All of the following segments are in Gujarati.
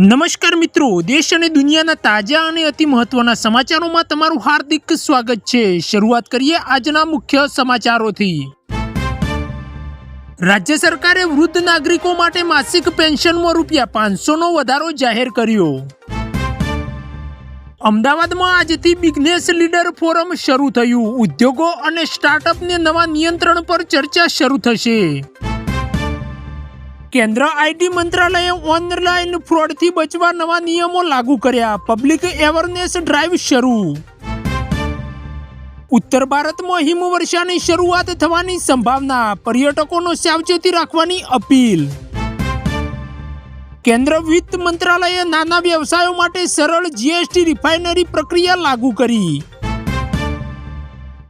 નમસ્કાર મિત્રો, દેશ અને દુનિયાના તાજા અને અતિ મહત્વના સમાચારોમાં તમારું હાર્દિક સ્વાગત છે. શરૂઆત કરીએ આજના મુખ્ય સમાચારોથી. રાજ્ય સરકારે વૃદ્ધ નાગરિકો માટે માસિક પેન્શનમાં રૂપિયા પાંચસોનો વધારો જાહેર કર્યો. અમદાવાદમાં આજથી બિઝનેસ લીડર ફોરમ શરૂ થયું. ઉદ્યોગો અને સ્ટાર્ટઅપને નવા નિયંત્રણ પર ચર્ચા શરૂ થશે. કેન્દ્ર આઈટી મંત્રાલયે ઓનલાઈન ફ્રોડથી બચવા નવા નિયમો લાગુ કર્યા. પબ્લિક એવરનેસ ડ્રાઈવ શરૂ. ઉત્તર ભારતમાં હિમવર્ષાની શરૂઆત થવાની સંભાવના. પર્યટકોનો સાવચેતી રાખવાની અપીલ. કેન્દ્ર વિત્ત મંત્રાલયે નાના વ્યવસાયો માટે સરળ જીએસટી રિફાઇનરી પ્રક્રિયા લાગુ કરી.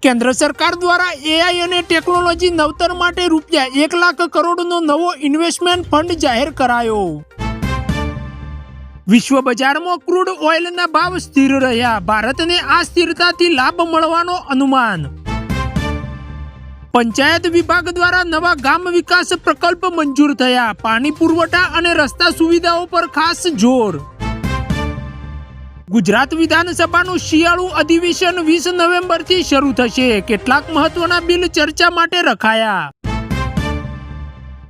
કેન્દ્ર સરકાર દ્વારા એઆઈ અને ટેકનોલોજી નવતર માટે રૂપિયા એક લાખ કરોડનો નવો ઇન્વેસ્ટમેન્ટ ફંડ જાહેર કરાયો. વિશ્વ બજારમાં ક્રૂડ ઓઇલના ભાવ સ્થિર રહ્યા. ભારતને આ સ્થિરતાથી લાભ મળવાનો અનુમાન. પંચાયત વિભાગ દ્વારા નવા ગામ વિકાસ પ્રકલ્પ મંજૂર થયા. પાણી પુરવઠા અને રસ્તા સુવિધાઓ પર ખાસ જોર. ગુજરાત વિધાનસભાનું શિયાળુ અધિવેશન વીસ નવેમ્બરથી શરૂ થશે. કેટલાક મહત્વના બિલ ચર્ચા માટે રખાયા.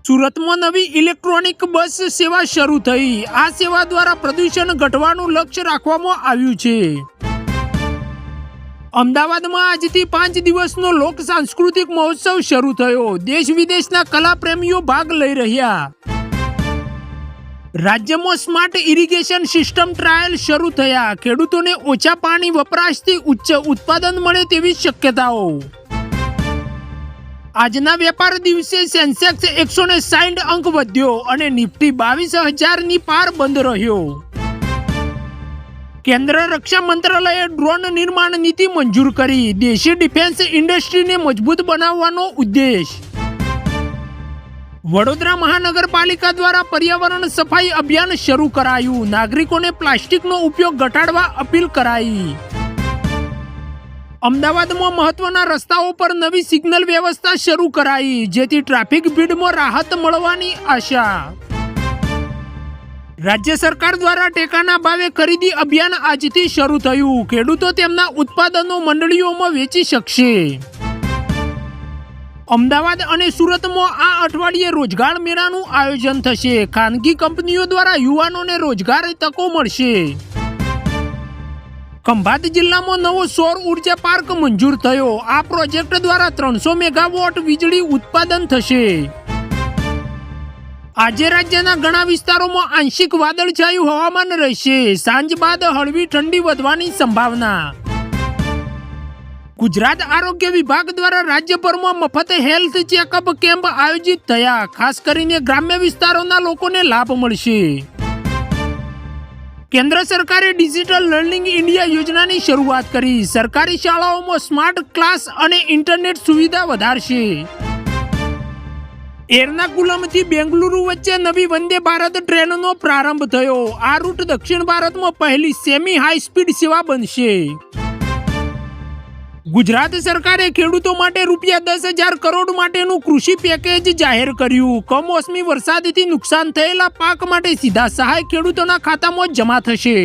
સુરતમાં નવી ઇલેક્ટ્રોનિક બસ સેવા શરૂ થઈ. આ સેવા દ્વારા પ્રદૂષણ ઘટવાનું લક્ષ્ય રાખવામાં આવ્યું છે. અમદાવાદમાં આજથી પાંચ દિવસનો લોક સાંસ્કૃતિક મહોત્સવ શરૂ થયો. દેશ વિદેશના કલા પ્રેમીઓ ભાગ લઈ રહ્યા. રાજ્યમાં સ્માર્ટ ઇરિગેશન સિસ્ટમ ટ્રાયલ શરૂ થયા. ખેડૂતોને ઓછા પાણી વપરાશથી ઉચ્ચ ઉત્પાદન મળે તેવી શક્યતાઓ. આજના વેપાર દિવસે સેન્સેક્સ એકસો ને સાઠ અંક વધ્યો અને નિફ્ટી બાવીસ હજારની પાર બંધ રહ્યો. કેન્દ્ર રક્ષા મંત્રાલયે ડ્રોન નિર્માણ નીતિ મંજૂર કરી. દેશી ડિફેન્સ ઇન્ડસ્ટ્રીને મજબૂત બનાવવાનો ઉદ્દેશ. વડોદરા મહાનગરપાલિકા દ્વારા પર્યાવરણ સફાઈ અભિયાન શરૂ કરાયું. નાગરિકોને પ્લાસ્ટિકનો ઉપયોગ ઘટાડવા અપીલ કરાઈ. અમદાવાદમાં મહત્વના રસ્તાઓ પર નવી સિગ્નલ વ્યવસ્થા શરૂ કરાઈ, જેથી ટ્રાફિક ભીડમાં રાહત મળવાની આશા. રાજ્ય સરકાર દ્વારા ટેકાના ભાવે ખરીદી અભિયાન આજથી શરૂ થયું. ખેડૂતો તેમના ઉત્પાદનો મંડળીઓમાં વેચી શકશે. અમદાવાદ અને સુરતમાં આ અઠવાડિયે રોજગાર મેળાનું આયોજન થશે. ખાનગી કંપનીઓ દ્વારા યુવાનોને રોજગાર તકો મળશે. ખંભાત જિલ્લામાં નવો સૌર ઊર્જા પાર્ક મંજૂર થયો. આ પ્રોજેક્ટ દ્વારા ત્રણસો મેગાવોટ વીજળી ઉત્પાદન થશે. આજે રાજ્યના ઘણા વિસ્તારોમાં આંશિક વાદળછાયું હવામાન રહેશે. સાંજ બાદ હળવી ઠંડી વધવાની સંભાવના ગુજરાત આરોગ્ય વિભાગ દ્વારા રાજ્યભરમાં મફત હેલ્થ ચેકઅપ કેમ્પ આયોજિત થયા. ખાસ કરીને ગ્રામ્ય વિસ્તારોના લોકોને લાભ મળશે. કેન્દ્ર સરકારે ડિજિટલ લર્નિંગ ઇન્ડિયા યોજનાની શરૂઆત કરી. સરકારી શાળાઓમાં સ્માર્ટ ક્લાસ અને ઇન્ટરનેટ સુવિધા વધારશે. એર્નાકુલમથી બેંગલુરુ વચ્ચે નવી વંદે ભારત ટ્રેનનો પ્રારંભ થયો. આ રૂટ દક્ષિણ ભારતમાં પહેલી સેમી હાઈ સ્પીડ સેવા બનશે. ગુજરાત સરકારે ખેડૂતો માટે રૂપિયા દસ હજાર કરોડ માટેનું કૃષિ પેકેજ જાહેર કર્યું. કમોસમી વરસાદથી નુકસાન થયેલા પાક માટે સીધા સહાય ખેડૂતોના ખાતામાં જમા થશે.